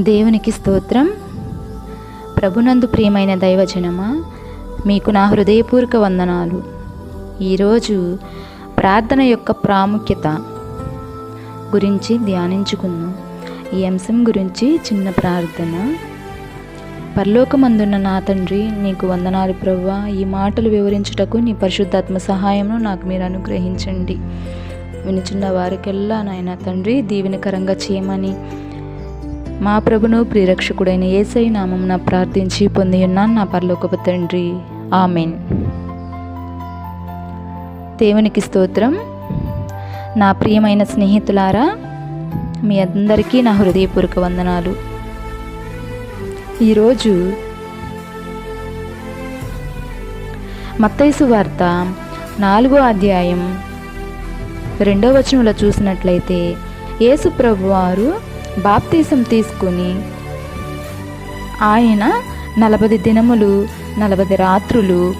దేవునికి స్తోత్రం. ప్రభునందు ప్రియమైన దైవజనమా మీకు నా హృదయపూర్వక వందనాలు. ఈరోజు ప్రార్థన యొక్క ప్రాముఖ్యత గురించి ధ్యానించుకుందాం. ఈ అంశం గురించి చిన్న ప్రార్థన. పరలోకమందున్న నా తండ్రి నీకు వందనాలు ప్రవ్వా. ఈ మాటలు వివరించుటకు నీ పరిశుద్ధాత్మ సహాయమును నాకు మీరు అనుగ్రహించండి. వినుచున్న వారికెల్లా నాయన తండ్రి దీవెనకరంగా చేయమని మా ప్రభును ప్రియరక్షకుడైన ఏసై నామం ప్రార్థించి పొంది ఉన్నాను నా పరలోకపు తండ్రి. ఆమెన్. దేవునికి స్తోత్రం. నా ప్రియమైన స్నేహితులారా మీ అందరికీ నా హృదయపూర్వక వందనాలు. ఈరోజు మత్తైసు వార్త నాలుగో అధ్యాయం రెండో వచనంలో చూసినట్లయితే యేసు ప్రభు వారు బాప్తీసం తీసుకుని ఆయన నలభై దినములు నలభై రాత్రులు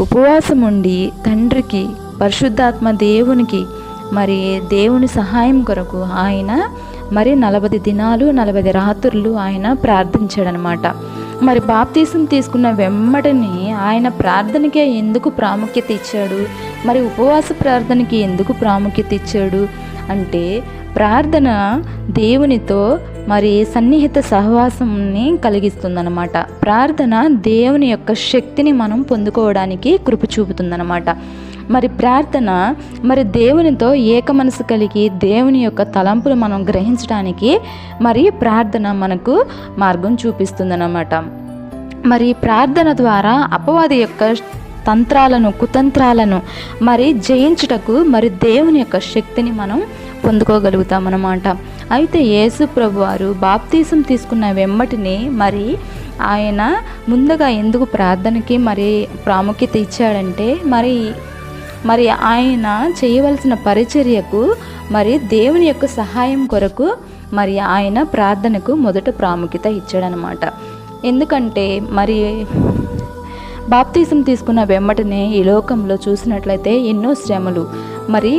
ఉపవాసం ఉండి తండ్రికి పరిశుద్ధాత్మ దేవునికి మరి దేవుని సహాయం కొరకు ఆయన మరి నలభై దినాలు నలభై రాత్రులు ఆయన ప్రార్థించాడనమాట. మరి బాప్తీసం తీసుకున్న వెమ్మటని ఆయన ప్రార్థనకే ఎందుకు ప్రాముఖ్యత ఇచ్చాడు? మరి ఉపవాస ప్రార్థనకి ఎందుకు ప్రాముఖ్యత ఇచ్చాడు? అంటే ప్రార్థన దేవునితో మరి సన్నిహిత సహవాసంని కలిగిస్తుందన్నమాట. ప్రార్థన దేవుని యొక్క శక్తిని మనం పొందుకోవడానికి కృప చూపుతుందన్నమాట. మరి ప్రార్థన మరి దేవునితో ఏక మనసు కలిగి దేవుని యొక్క తలంపులు మనం గ్రహించడానికి మరి ప్రార్థన మనకు మార్గం చూపిస్తుందన్నమాట. మరి ప్రార్థన ద్వారా అపవాది యొక్క తంత్రాలను కుతంత్రాలను మరి జయించుటకు మరి దేవుని యొక్క శక్తిని మనం పొందుకోగలుగుతామన్నమాట. అయితే యేసు ప్రభు వారు బాప్తీసం తీసుకున్న వెమ్మటిని మరి ఆయన ముందుగా ఎందుకు ప్రార్థనకి మరి ప్రాముఖ్యత ఇచ్చాడంటే మరి మరి ఆయన చేయవలసిన పరిచర్యకు మరి దేవుని యొక్క సహాయం కొరకు మరి ఆయన ప్రార్థనకు మొదట ప్రాముఖ్యత ఇచ్చాడనమాట ఎందుకంటే మరి బాప్తీసం తీసుకున్న వెంబటనే ఈ లోకంలో చూసినట్లయితే ఎన్నో శ్రమలు. మరి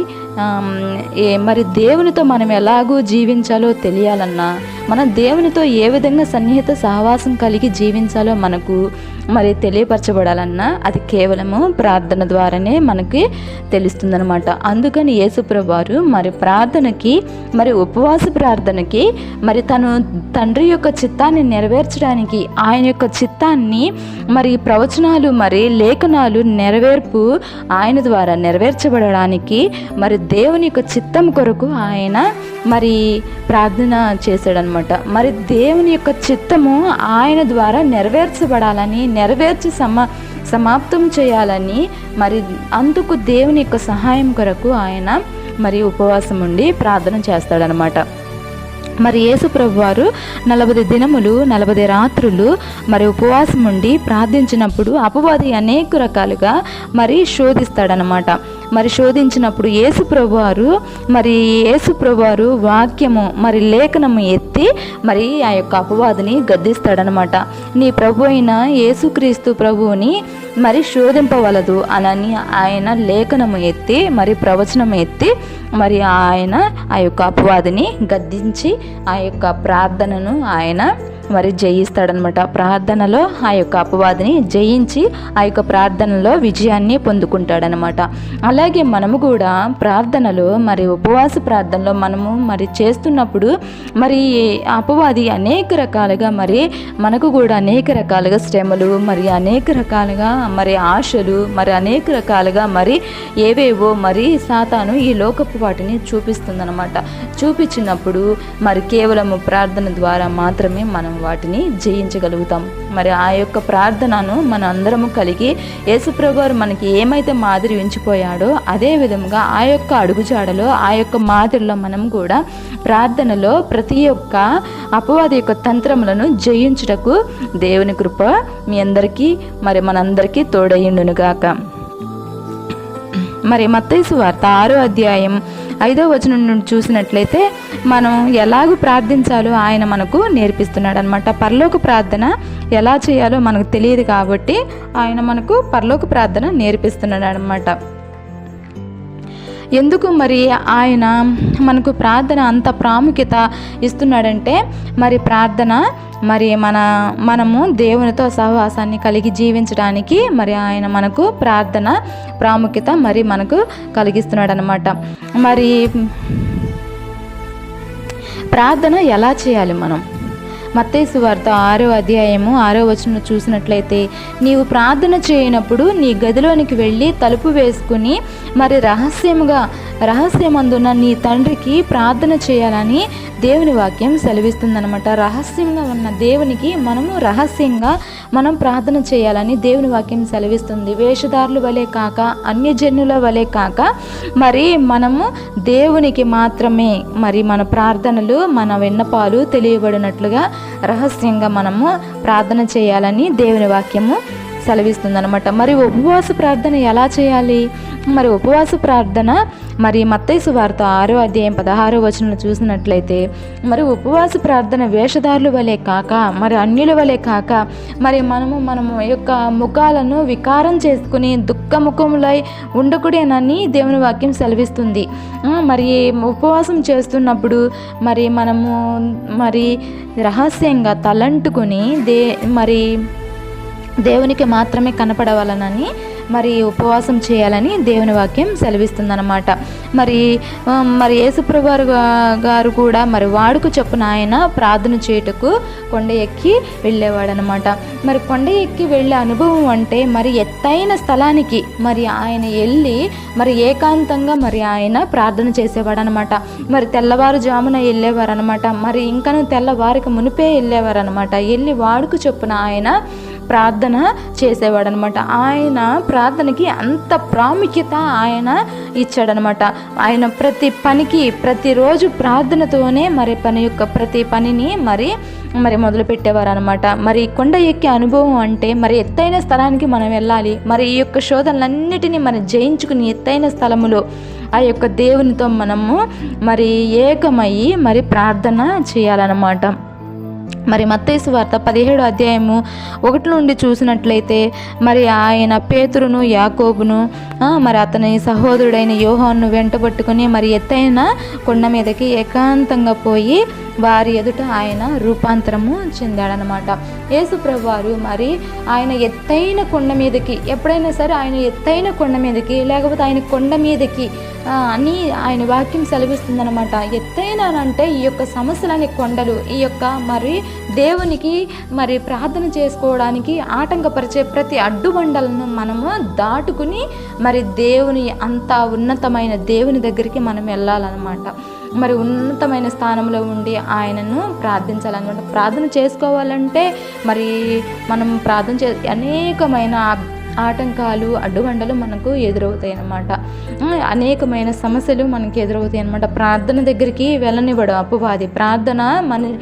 మరి దేవునితో మనం ఎలాగూ జీవించాలో తెలియాలన్నా మన దేవునితో ఏ విధంగా సన్నిహిత సహవాసం కలిగి జీవించాలో మనకు మరి తెలియపరచబడాలన్నా అది కేవలము ప్రార్థన ద్వారానే మనకి తెలుస్తుందనమాట అందుకని యేసుప్రభు మరి ప్రార్థనకి మరి ఉపవాస ప్రార్థనకి మరి తను తండ్రి యొక్క చిత్తాన్ని నెరవేర్చడానికి ఆయన యొక్క చిత్తాన్ని మరి ప్రవచనాలు మరి లేఖనాలు నెరవేర్పు ఆయన ద్వారా నెరవేర్చబడడానికి మరి దేవుని యొక్క చిత్తం కొరకు ఆయన మరి ప్రార్థన చేశాడనమాట. మరి దేవుని యొక్క చిత్తము ఆయన ద్వారా నెరవేర్చబడాలని నెరవేర్చి సమా సమాప్తం చేయాలని మరి అందుకు దేవుని యొక్క సహాయం కొరకు ఆయన మరి ఉపవాసం ఉండి ప్రార్థన చేస్తాడనమాట. మరి యేసు ప్రభు వారు నలభై దినములు నలభై రాత్రులు మరి ఉపవాసం ఉండి ప్రార్థించినప్పుడు అపవాది అనేక రకాలుగా మరి శోధిస్తాడనమాట. మరి శోధించినప్పుడు యేసుప్రభువారు మరి యేసుప్రభువారు వాక్యము మరి లేఖనము ఎత్తి మరి ఆ యొక్క అపవాదిని గద్దిస్తాడనమాట. నీ ప్రభు అయిన యేసుక్రీస్తు ప్రభువుని మరి శోధింపవలదు అనని ఆయన లేఖనము ఎత్తి మరి ప్రవచనం ఎత్తి మరి ఆయన ఆ యొక్క అపవాదిని గద్దించి ఆ యొక్క ప్రార్థనను ఆయన మరి జయిస్తాడనమాట. ప్రార్థనలో ఆ యొక్క అపవాదిని జయించి ఆ యొక్క ప్రార్థనలో విజయాన్ని పొందుకుంటాడనమాట. అలాగే మనము కూడా ప్రార్థనలో మరి ఉపవాస ప్రార్థనలో మనము మరి చేస్తున్నప్పుడు మరి అపవాది అనేక రకాలుగా మరి మనకు కూడా అనేక రకాలుగా శ్రమలు మరి అనేక రకాలుగా మరి ఆశలు మరి అనేక రకాలుగా మరి ఏవేవో మరి సాతాను ఈ లోకపు వాటిని చూపిస్తుందనమాట. చూపించినప్పుడు మరి కేవలము ప్రార్థన ద్వారా మాత్రమే మనం వాటిని జయించగలుగుతాం. మరి ఆ యొక్క ప్రార్థనను మన అందరము కలిగి యేసుప్రభు మనకి ఏమైతే మాదిరి ఉంచిపోయాడో అదే విధంగా ఆ యొక్క అడుగుజాడలో ఆ యొక్క మాదిరిలో మనం కూడా ప్రార్థనలో ప్రతి ఒక్క అపవాది యొక్క తంత్రములను జయించుటకు దేవుని కృప మీ అందరికీ మరి మనందరికీ తోడయ్యుండునుగాక. మరి మత్తైసు వార్త ఆరో అధ్యాయం ఐదో వచనం నుండి చూసినట్లయితే మనం ఎలాగూ ప్రార్థించాలో ఆయన మనకు నేర్పిస్తున్నాడు అనమాట పరలోక ప్రార్థన ఎలా చేయాలో మనకు తెలియదు కాబట్టి ఆయన మనకు పరలోక ప్రార్థన నేర్పిస్తున్నాడు అనమాట ఎందుకు మరి ఆయన మనకు ప్రార్థన అంత ప్రాముఖ్యత ఇస్తున్నాడంటే మరి ప్రార్థన మరి మన మనము దేవునితో సహవాసాన్ని కలిగి జీవించడానికి మరి ఆయన మనకు ప్రార్థన ప్రాముఖ్యత మరి మనకు కలిగిస్తున్నాడు అనమాట మరి ప్రార్థన ఎలా చేయాలి మనం? మత్తేసు వార్త ఆరో అధ్యాయము ఆరో వచనం చూసినట్లయితే నీవు ప్రార్థన చేయనప్పుడు నీ గదిలోనికి వెళ్ళి తలుపు వేసుకుని మరి రహస్యముగా రహస్యమందున నీ తండ్రికి ప్రార్థన చేయాలని దేవుని వాక్యం సెలవిస్తుందనమాట రహస్యంగా ఉన్న దేవునికి మనము రహస్యంగా మనం ప్రార్థన చేయాలని దేవుని వాక్యం సెలవిస్తుంది. వేషధారుల వలె కాక అన్యజనుల వలె కాక మరి మనము దేవునికి మాత్రమే మరి మన ప్రార్థనలు మన విన్నపాలు తెలియబడినట్లుగా రహస్యంగా మనము ప్రార్థన చేయాలని దేవుని వాక్యము సెలవిస్తుందనమాట మరి ఉపవాస ప్రార్థన ఎలా చేయాలి? మరి ఉపవాస ప్రార్థన మరి మత్తైసు వార్త ఆరో అధ్యాయం పదహారో వచనంలో చూసినట్లయితే మరి ఉపవాస ప్రార్థన వేషధారుల వలె కాక మరి అన్యుల వలె కాక మరి మనము మనము యొక్క ముఖాలను వికారం చేసుకుని దుఃఖముఖములై ఉండకూడేనని దేవుని వాక్యం సెలవిస్తుంది. మరి ఉపవాసం చేస్తున్నప్పుడు మరి మనము మరి రహస్యంగా తలంటుకుని దే మరి దేవునికి మాత్రమే కనపడవాలనని మరి ఉపవాసం చేయాలని దేవుని వాక్యం సెలవిస్తుందన్నమాట. మరి మరి యేసుప్రభారు గారు కూడా మరి వాడుకు చొప్పున ఆయన ప్రార్థన చేయుటకు కొండ ఎక్కి వెళ్ళేవాడనమాట మరి కొండ ఎక్కి వెళ్ళే అనుభవం అంటే మరి ఎత్తైన స్థలానికి మరి ఆయన వెళ్ళి మరి ఏకాంతంగా మరి ఆయన ప్రార్థన చేసేవాడనమాట మరి తెల్లవారుజామున వెళ్ళేవారనమాట మరి ఇంకను తెల్లవారికి మునిపే వెళ్ళేవారనమాట వెళ్ళి వాడుకు చొప్పున ఆయన ప్రార్థన చేసేవాడనమాట. ఆయన ప్రార్థనకి అంత ప్రాముఖ్యత ఆయన ఇచ్చాడనమాట. ఆయన ప్రతి పనికి ప్రతిరోజు ప్రార్థనతోనే మరి పని యొక్క ప్రతి పనిని మరి మరి మొదలు అనమాట మరి కొండ ఎక్కే అనుభవం అంటే మరి ఎత్తైన స్థలానికి మనం వెళ్ళాలి. మరి ఈ యొక్క శోధనలన్నిటినీ మనం జయించుకుని ఎత్తైన స్థలములో ఆ యొక్క దేవునితో మనము మరి ఏకమయ్యి మరి ప్రార్థన చేయాలన్నమాట. మరి మత్తైసు వార్త పదిహేడు అధ్యాయము ఒకటి నుండి చూసినట్లయితే మరి ఆయన పేతురును యాకోబును మరి అతని సహోదరుడైన యోహాన్ను వెంటబట్టుకుని మరి ఎత్తైన కొండ మీదకి ఏకాంతంగా పోయి వారి ఎదుట ఆయన రూపాంతరము చెందాడనమాట యేసుప్రభు వారు మరి ఆయన ఎత్తైన కొండ మీదకి ఎప్పుడైనా సరే ఆయన ఎత్తైన కొండ మీదకి లేకపోతే ఆయన కొండ మీదకి అని ఆయన వాక్యం సెలవిస్తుందనమాట ఎత్తైన అంటే ఈ యొక్క సమస్యలని కొండలు ఈ యొక్క మరి దేవునికి మరి ప్రార్థన చేసుకోవడానికి ఆటంకపరిచే ప్రతి అడ్డుబండలను మనము దాటుకుని మరి దేవుని అంత ఉన్నతమైన దేవుని దగ్గరికి మనం వెళ్ళాలన్నమాట. మరి ఉన్నతమైన స్థానంలో ఉండి ఆయనను ప్రార్థించాలన్నమాట. ప్రార్థన చేసుకోవాలంటే మరి మనం ప్రార్థన చే అనేకమైన ఆటంకాలు అడ్డుబండలు మనకు ఎదురవుతాయి అన్నమాట అనేకమైన సమస్యలు మనకి ఎదురవుతాయి అన్నమాట ప్రార్థన దగ్గరికి వెళ్ళనివ్వడం అపవాది. ప్రార్థన మన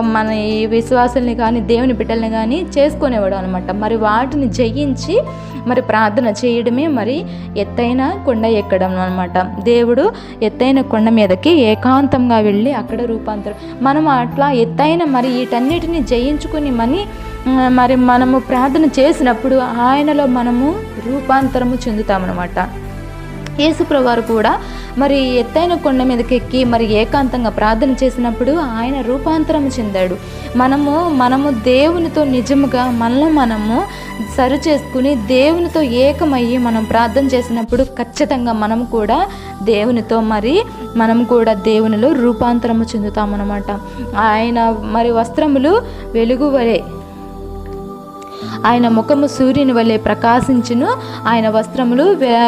మన ఈ విశ్వాసుల్ని కానీ దేవుని బిడ్డల్ని కానీ చేసుకునేవాడు అనమాట మరి వాటిని జయించి మరి ప్రార్థన చేయడమే మరి ఎత్తైన కొండ ఎక్కడం అనమాట దేవుడు ఎత్తైన కొండ మీదకి ఏకాంతంగా వెళ్ళి అక్కడ రూపాంతరం. మనం అట్లా ఎత్తైన మరి వీటన్నిటిని జయించుకుని మని మరి మనము ప్రార్థన చేసినప్పుడు ఆయనలో మనము రూపాంతరము చెందుతామన్నమాట. యేసుప్రవారు కూడా మరి ఎత్తైన కొండ మీదకి ఎక్కి మరి ఏకాంతంగా ప్రార్థన చేసినప్పుడు ఆయన రూపాంతరం చెందాడు. మనము మనము దేవునితో నిజముగా మనలో మనము సరి చేసుకుని దేవునితో ఏకమయ్యి మనం ప్రార్థన చేసినప్పుడు ఖచ్చితంగా మనం కూడా దేవునితో మరి మనం కూడా దేవునిలో రూపాంతరము చెందుతామన్నమాట. ఆయన మరి వస్త్రములు వెలుగువలే ఆయన ముఖము సూర్యుని వలె ప్రకాశించును. ఆయన వస్త్రములు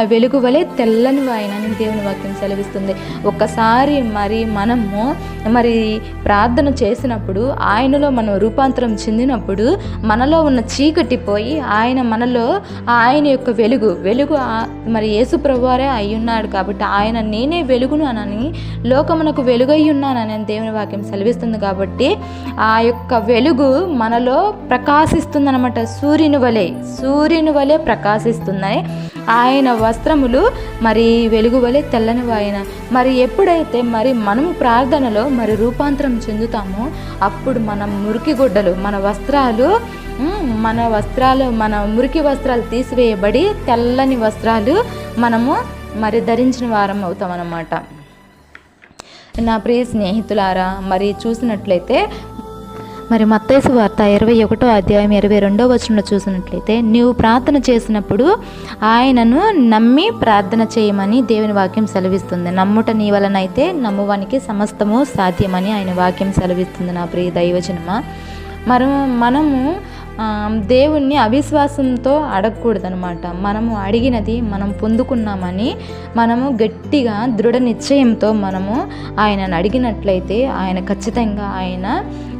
వెలుగు వలె తెల్లని ఆయన అని దేవుని వాక్యం సెలవిస్తుంది. ఒక్కసారి మరి మనము మరి ప్రార్థన చేసినప్పుడు ఆయనలో మనం రూపాంతరం చెందినప్పుడు మనలో ఉన్న చీకటి పోయి ఆయన మనలో ఆయన యొక్క వెలుగు వెలుగు మరి యేసు ప్రభువారే అయి ఉన్నాడు కాబట్టి ఆయన నేనే వెలుగును అనని లోకమునకు వెలుగై ఉన్నానని దేవుని వాక్యం సెలవిస్తుంది కాబట్టి ఆ యొక్క వెలుగు మనలో ప్రకాశిస్తుందనమాట సూర్యుని వలె సూర్యుని వలె ప్రకాశిస్తున్నాయి. ఆయన వస్త్రములు మరి వెలుగు వలె తెల్లని ఆయన. మరి ఎప్పుడైతే మరి మనం ప్రార్థనలో మరి రూపాంతరం చెందుతామో అప్పుడు మన మురికి గుడ్డలు మన వస్త్రాలు మన వస్త్రాలు మన మురికి వస్త్రాలు తీసివేయబడి తెల్లని వస్త్రాలు మనము మరి ధరించిన వారం అవుతాం అన్నమాట. నా ప్రియ స్నేహితులారా మరి చూసినట్లయితే మరి మత్తైసు వార్త ఇరవై ఒకటో అధ్యాయం ఇరవై రెండో వచనంలో చూసినట్లయితే నీవు ప్రార్థన చేసినప్పుడు ఆయనను నమ్మి ప్రార్థన చేయమని దేవుని వాక్యం సెలవిస్తుంది. నమ్ముట నీ వలనైతే నమ్మువానికి సమస్తము సాధ్యమని ఆయన వాక్యం సెలవిస్తుంది నా ప్రియ దైవజనమా. మరి మనము దేవుణ్ణి అవిశ్వాసంతో అడగకూడదనమాట మనము అడిగినది మనం పొందుకున్నామని మనము గట్టిగా దృఢ నిశ్చయంతో మనము ఆయనను అడిగినట్లయితే ఆయన ఖచ్చితంగా ఆయన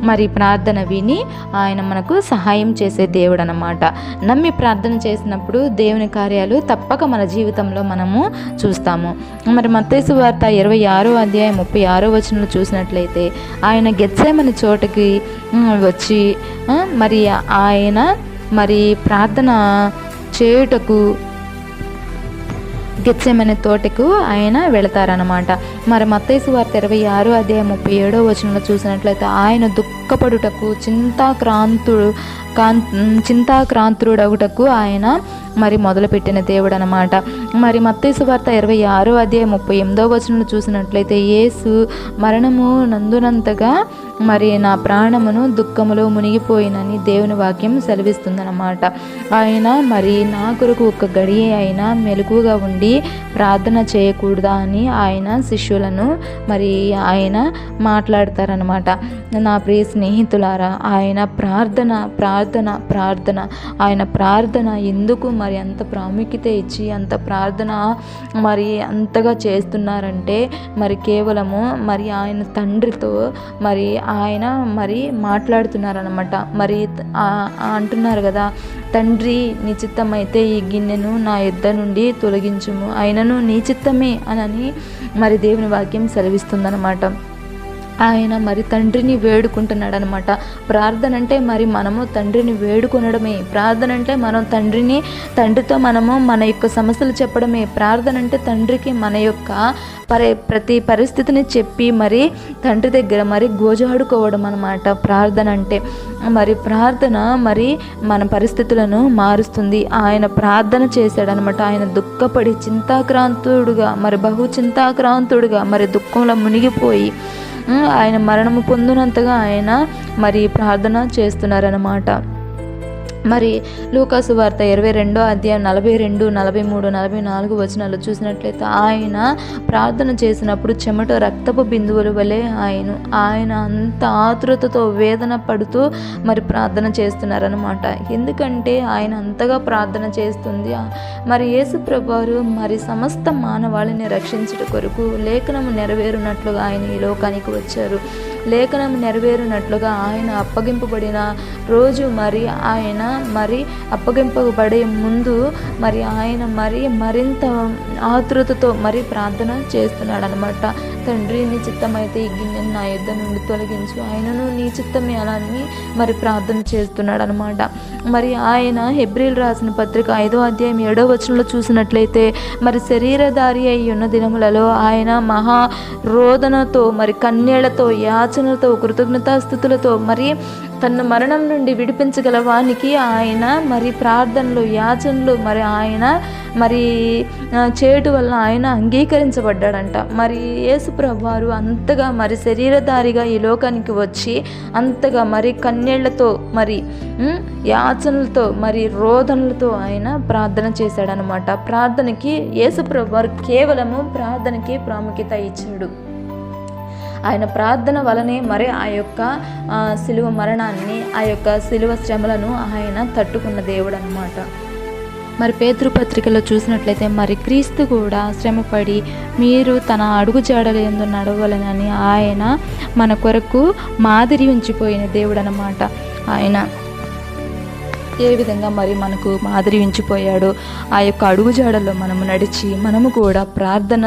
మరి ప్రార్థన విని ఆయన మనకు సహాయం చేసే దేవుడు అనమాట నమ్మి ప్రార్థన చేసినప్పుడు దేవుని కార్యాలు తప్పక మన జీవితంలో మనము చూస్తాము. మరి మత్తేసు వార్త ఇరవై ఆరో అధ్యాయం ముప్పై ఆరో వచనంలో చూసినట్లయితే ఆయన గెచ్చేమని చోటకి వచ్చి మరి ఆయన మరి ప్రార్థన చేయుటకు గెచ్చెమనే తోటకు ఆయన వెళతారనమాట మరి మత్తైసు వార్త ఇరవై ఆరు అధ్యాయం ముప్పై ఏడో వచనంలో చూసినట్లయితే ఆయన దుఃఖపడుటకు చింతాక్రాంతుడు కాన్ చింతాక్రాంతుడగుటకు ఆయన మరి మొదలుపెట్టిన దేవుడు అనమాట మరి మత్తేసు వార్త ఇరవై ఆరో అధ్యాయ ముప్పై ఎనిమిదో వచనంలో చూసినట్లయితే యేసు మరణము నందునంతగా మరి నా ప్రాణమును దుఃఖములో మునిగిపోయినని దేవుని వాక్యం సెలవిస్తుందన్నమాట. ఆయన మరి నా కొరకు ఒక గడియ అయినా మెలకుగా ఉండి ప్రార్థన చేయకూడదా అని ఆయన శిష్యులను మరి ఆయన మాట్లాడతారనమాట నా ప్రియ స్నేహితులారా ఆయన ప్రార్థన ప్రార్థన ప్రార్థన. ఆయన ప్రార్థన ఎందుకు మరి అంత ప్రాముఖ్యత ఇచ్చి అంత ప్రార్థన మరి అంతగా చేస్తున్నారంటే మరి కేవలము మరి ఆయన తండ్రితో మరి ఆయన మరి మాట్లాడుతున్నారనమాట మరి అంటున్నారు కదా తండ్రి నీ చిత్తమైతే ఈ గిన్నెను నా యుద్ధ నుండి తొలగించుము. ఆయనను నీ చిత్తమే అనని మరి దేవుని వాక్యం సెలవిస్తుందన్నమాట. ఆయన మరి తండ్రిని వేడుకుంటున్నాడు అనమాట ప్రార్థన అంటే మరి మనము తండ్రిని వేడుకొనడమే. ప్రార్థన అంటే మనం తండ్రిని తండ్రితో మనము మన యొక్క సమస్యలు చెప్పడమే. ప్రార్థన అంటే తండ్రికి మన యొక్క పరి ప్రతి పరిస్థితిని చెప్పి మరి తండ్రి దగ్గర మరి గోజాడుకోవడం అనమాట. ప్రార్థన అంటే మరి ప్రార్థన మరి మన పరిస్థితులను మారుస్తుంది. ఆయన ప్రార్థన చేశాడనమాట. ఆయన దుఃఖపడి చింతాక్రాంతుడుగా మరి బహు చింతాక్రాంతుడుగా మరి దుఃఖంలో మునిగిపోయి ఆయన మరణము పొందినంతగా ఆయన మరి ప్రార్థన చేస్తున్నారన్నమాట. మరి లూకాసు వార్త ఇరవై రెండో అధ్యాయం నలభై రెండు నలభై మూడు నలభై నాలుగు వచనాలు చూసినట్లయితే ఆయన ప్రార్థన చేసినప్పుడు చెమట రక్తపు బిందువుల వలె ఆయన ఆయన అంత ఆతృతతో వేదన పడుతూ మరి ప్రార్థన చేస్తున్నారనమాట ఎందుకంటే ఆయన అంతగా ప్రార్థన చేస్తుంది. మరి యేసు ప్రభువారు మరి సమస్త మానవాళిని రక్షించుట కొరకు లేఖనము నెరవేరునట్లుగా ఆయన ఈ లోకానికి వచ్చారు. లేఖనం నెరవేరినట్లుగా ఆయన అప్పగింపబడిన రోజు మరి ఆయన మరి అప్పగింపబడే ముందు మరి ఆయన మరి మరింత ఆతృతతో మరి ప్రార్థన చేస్తున్నాడు అనమాట తండ్రి నీ చిత్తమైతే ఈ గిన్నెను నా యుద్ధ నుండి తొలగించు. ఆయనను నీ చిత్తమే అలాని మరి ప్రార్థన చేస్తున్నాడు అనమాట మరి ఆయన హెబ్రిల్ రాసిన పత్రిక ఐదో అధ్యాయం ఏడో వచనంలో చూసినట్లయితే మరి శరీరధారి అయి ఉన్న దినములలో ఆయన మహా రోదనతో మరి కన్యలతో ఆలోచనలతో కృతజ్ఞతాస్థుతులతో మరి తన మరణం నుండి విడిపించగల వానికి ఆయన మరి ప్రార్థనలు యాచనలు మరి ఆయన మరి చేయటం వల్ల ఆయన అంగీకరించబడ్డాడంట. మరి యేసుప్రభు వారు అంతగా మరి శరీరధారిగా ఈ లోకానికి వచ్చి అంతగా మరి కన్నీళ్ళతో మరి యాచనలతో మరి రోదనలతో ఆయన ప్రార్థన చేశాడనమాట. ప్రార్థనకి యేసుప్రభు వారు కేవలము ప్రార్థనకి ప్రాముఖ్యత ఇచ్చాడు. ఆయన ప్రార్థన వలనే మరి ఆ యొక్క శిలువ మరణాన్ని ఆ యొక్క శిలువ శ్రమలను ఆయన తట్టుకున్న దేవుడు అనమాట మరి పేతృపత్రికలో చూసినట్లయితే మరి క్రీస్తు కూడా శ్రమపడి మీరు తన అడుగు జాడలు ఎందు నడవలనని ఆయన మన కొరకు మాదిరి ఉంచిపోయిన దేవుడు అనమాట ఆయన ఏ విధంగా మరి మనకు మాదిరి ఉంచిపోయాడో ఆ యొక్క అడుగుజాడల్లో మనము నడిచి మనము కూడా ప్రార్థన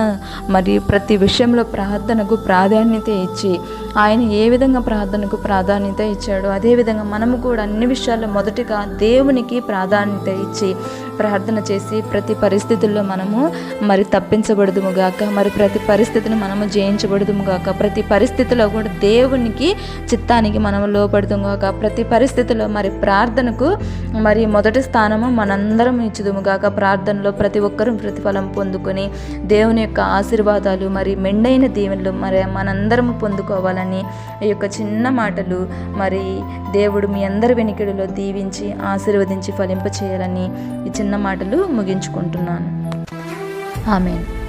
మరి ప్రతి విషయంలో ప్రార్థనకు ప్రాధాన్యత ఇచ్చి ఆయన ఏ విధంగా ప్రార్థనకు ప్రాధాన్యత ఇచ్చాడో అదేవిధంగా మనము కూడా అన్ని విషయాల్లో మొదటిగా దేవునికి ప్రాధాన్యత ఇచ్చి ప్రార్థన చేసి ప్రతి పరిస్థితుల్లో మనము మరి తప్పించబడదుము గాక మరి ప్రతి పరిస్థితిని మనము జయించబడదుము గాక ప్రతి పరిస్థితిలో కూడా దేవునికి చిత్తానికి మనము లోపడదుము గాక ప్రతి పరిస్థితిలో మరి ప్రార్థనకు మరి మొదటి స్థానము మనందరం ఇచ్చుదుముగాక ప్రార్థనలో ప్రతి ఒక్కరూ ప్రతిఫలం పొందుకొని దేవుని యొక్క ఆశీర్వాదాలు మరి మెండైన దీవెనలు మరి మనందరం పొందుకోవాలని ఈ యొక్క చిన్న మాటలు మరి దేవుడు మీ అందరి వెనుకడిలో దీవించి ఆశీర్వదించి ఫలింప చేయాలని ఈ చిన్న మాటలు ముగించుకుంటున్నాను. ఆమెను.